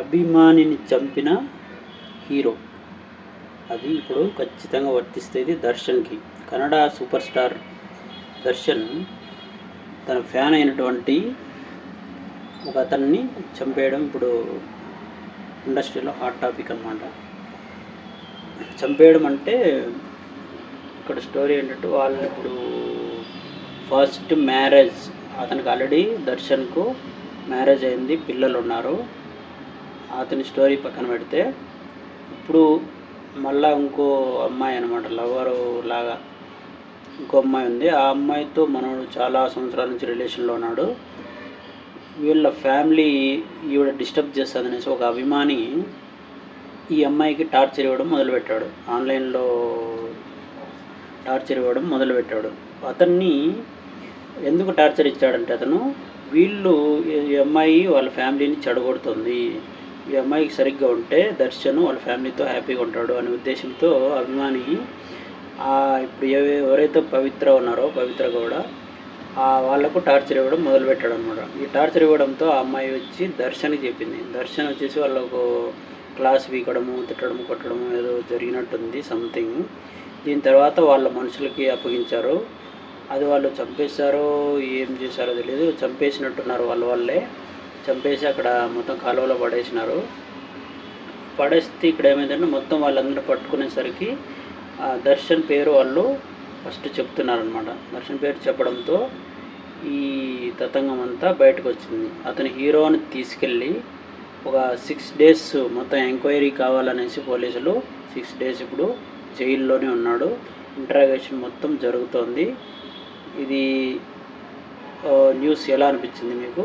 అభిమానిని చంపిన హీరో. అది ఇప్పుడు ఖచ్చితంగా వర్తిస్తుంది దర్శన్కి. కన్నడ సూపర్ స్టార్ దర్శన్ తన ఫ్యాన్ అయినటువంటి ఒక అతన్ని చంపేయడం ఇప్పుడు ఇండస్ట్రీలో హాట్ టాపిక్ అనమాట చంపేయడం అంటే ఇక్కడ స్టోరీ ఏంటంటే వాళ్ళు ఇప్పుడు ఫస్ట్ మ్యారేజ్ అతనికి ఆల్రెడీ దర్శన్కు మ్యారేజ్ అయింది పిల్లలు ఉన్నారు అతని స్టోరీ పక్కన పెడితే ఇప్పుడు మళ్ళా ఇంకో అమ్మాయి అనమాట లవరు లాగా ఇంకో అమ్మాయి ఉంది. ఆ అమ్మాయితో మనోడు చాలా సంవత్సరాల నుంచి రిలేషన్లో ఉన్నాడు. వీళ్ళ ఫ్యామిలీ ఈవిడ డిస్టర్బ్ చేస్తుందనేసి ఒక అభిమాని ఈ అమ్మాయికి టార్చర్ ఇవ్వడం మొదలుపెట్టాడు. ఆన్లైన్లో టార్చర్ ఇవ్వడం మొదలుపెట్టాడు. అతన్ని ఎందుకు టార్చర్ ఇచ్చాడంటే అతను వీళ్ళు ఈ అమ్మాయి వాళ్ళ ఫ్యామిలీని చెడగొడుతుంది. ఈ అమ్మాయికి సరిగ్గా ఉంటే దర్శన్ వాళ్ళ ఫ్యామిలీతో హ్యాపీగా ఉంటాడు అనే ఉద్దేశంతో అభిమాని ఇప్పుడు ఎవరైతే పవిత్ర ఉన్నారో పవిత్ర కూడా వాళ్ళకు వాళ్ళకు టార్చర్ ఇవ్వడం మొదలుపెట్టాడు అనమాట ఈ టార్చర్ ఇవ్వడంతో ఆ అమ్మాయి వచ్చి దర్శన్కి చెప్పింది. దర్శన్ వచ్చేసి వాళ్ళకు క్లాస్ వీకడము తిట్టడము కొట్టడము ఏదో జరిగినట్టుంది సంథింగ్. దీని తర్వాత వాళ్ళ మనుషులకి అప్పగించారు. అది వాళ్ళు చంపేశారో ఏం చేశారో తెలియదు చంపేసినట్టున్నారు వాళ్ళ వాళ్ళే. చంపేసి అక్కడ మొత్తం కాలువలో పడేసినారు. పడేస్తే ఇక్కడ ఏమైందంటే మొత్తం వాళ్ళందరూ పట్టుకునేసరికి ఆ దర్శన్ పేరు వాళ్ళు ఫస్ట్ చెప్తున్నారనమాట దర్శన్ పేరు చెప్పడంతో ఈ తతంగం అంతా బయటకు వచ్చింది అతని హీరోని తీసుకెళ్ళి ఒక సిక్స్ డేస్ మొత్తం ఎంక్వైరీ కావాలనేసి పోలీసులు సిక్స్ డేస్ ఇప్పుడు జైల్లోనే ఉన్నాడు. ఇంటరాగేషన్ మొత్తం జరుగుతోంది. ఇది న్యూస్ ఎలా అనిపించింది మీకు?